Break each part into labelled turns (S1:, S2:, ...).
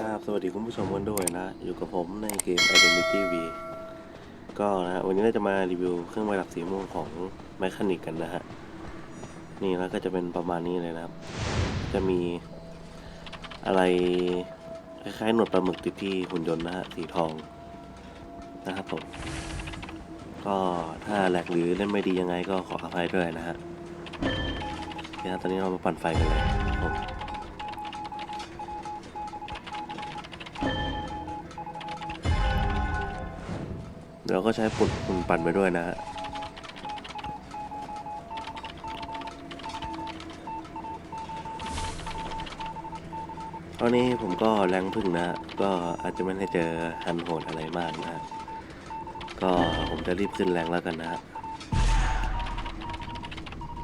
S1: ครับสวัสดีคุณผู้ชมกันด้วยนะ อยู่กับผมในเกม Identity V ก็นะวันนี้เราจะมารีวิวเครื่องประดับสีม่วงของแมคคานิกกันนะฮะ นี่แล้วก็จะเป็นประมาณนี้เลยนะครับ จะมีอะไรคล้ายๆหนวดปลาหมึกติดที่หุ่นยนต์นะฮะ สีทองนะครับผม ก็ถ้าแหลกหรือเล่นไม่ดียังไงก็ขออภัยด้วยนะฮะเนี่ยตอนนี้เรามาปั่นไฟกันเลยครับผม เราก็ใช้ปุ่นปุ่นปั่นไปด้วยนะฮะตอนนี้ผมก็แรงพึ่งนะ ก็อาจจะไม่ได้เจอฮันโหดอะไรมากนะ ก็ผมจะรีบขึ้นแรงแล้วกันนะฮะ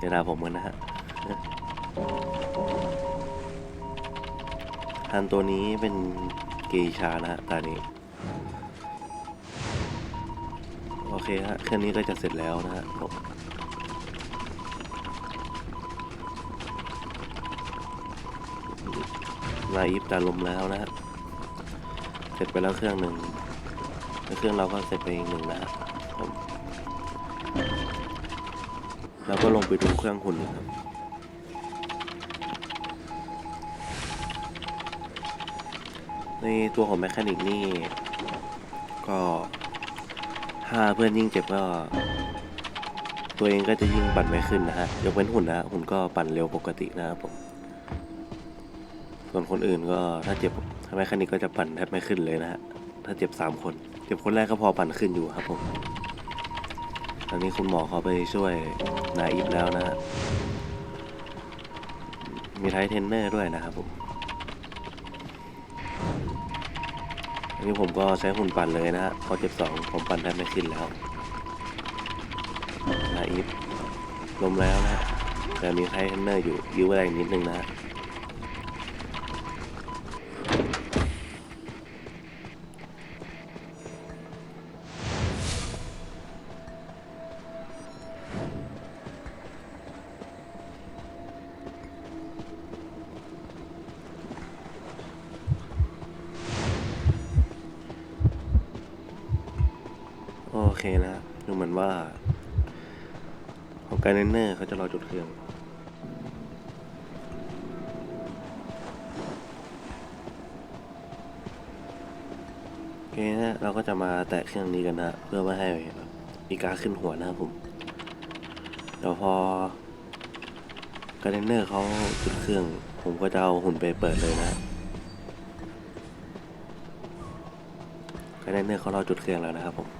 S1: เวลาผมกันนะฮะฮันตัวนี้เป็นเกชานะฮะตอนนี้ โอเคฮะเครื่องนี้ก็จะเสร็จแล้วนะฮะผมลายอีฟตาลมแล้วนะฮะเสร็จไปแล้วเครื่องหนึ่งแล้วเครื่องเราก็เสร็จไปอีกหนึ่งนะฮะผมแล้วก็ลงไปดูเครื่องหุ่นครับในตัวของแมคานิกนี่ก็ ถ้าเพื่อนยิ่งเจ็บก็ ตัวเองก็จะยิ่งปั่นไม่ขึ้นนะฮะ ยกเว้นหุ่นนะหุ่นก็ปั่นเร็วปกตินะครับผม ส่วนคนอื่นก็ถ้าเจ็บถ้าแมคคานิกก็จะปั่นแทบไม่ขึ้นเลยนะฮะ ถ้าเจ็บสามคน เจ็บคนแรกก็พอปั่นขึ้นอยู่ครับผมตอนนี้คุณหมอเขาไปช่วยนาอีฟแล้วนะฮะ มีไทเทนเนอร์ด้วยนะครับผม อันนี้ผมก็ใช้หุ่นปั่นเลยนะฮะพอเจ็บสองผมปั่นแทบไม่ขึ้นแล้วนาอีฟลมแล้วนะฮะแต่มีไทเทนเนอร์อยู่ยื้อไว้ได้อีกนิดนึงนะฮะ เคนะดูเหมือนว่า ของการเนเนอร์เขาจะรอจุดเครื่องโอเคนะเราก็จะมาแตะเครื่องนี้กันนะเพื่อไม่ให้มีการขึ้นหัวนะครับผมเดี๋ยวพอการเนเนอร์เขาจุดเครื่อง ผมก็จะเอาหุ่นไปเปิดเลยนะการเนเนอร์เขารอจุดเครื่องแล้วนะครับผม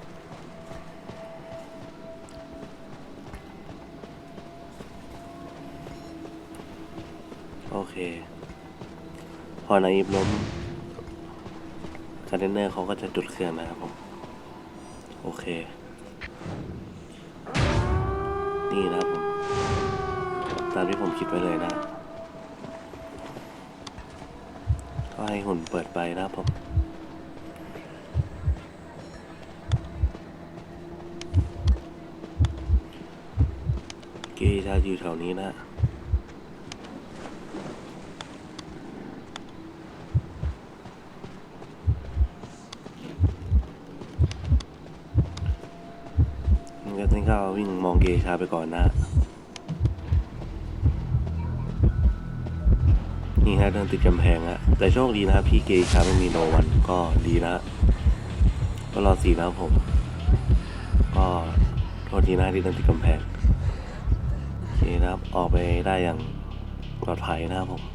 S1: โอเค พอนาอีฟล้มคอนเทนเนอร์เขาก็จะจุดเครื่องนะครับผม โอเค นี่นะครับผม ตามที่ผมคิดไว้เลยนะ ก็ให้หุ่นเปิดไปนะครับผมเกย์ชาอยู่แถวนี้นะ งั้นก็ต้องก็วิ่งมองเกชาไปก่อนนะ นี่ฮะเดินติดกำแพงฮะแต่โชคดีนะพี่เกชาไม่มีโนวันก็ดีนะ ก็รอสีนะผม ก็โทษทีนะที่เดินติดกำแพงโอเคนะครับออกไปได้อย่างปลอดภัยนะครับผม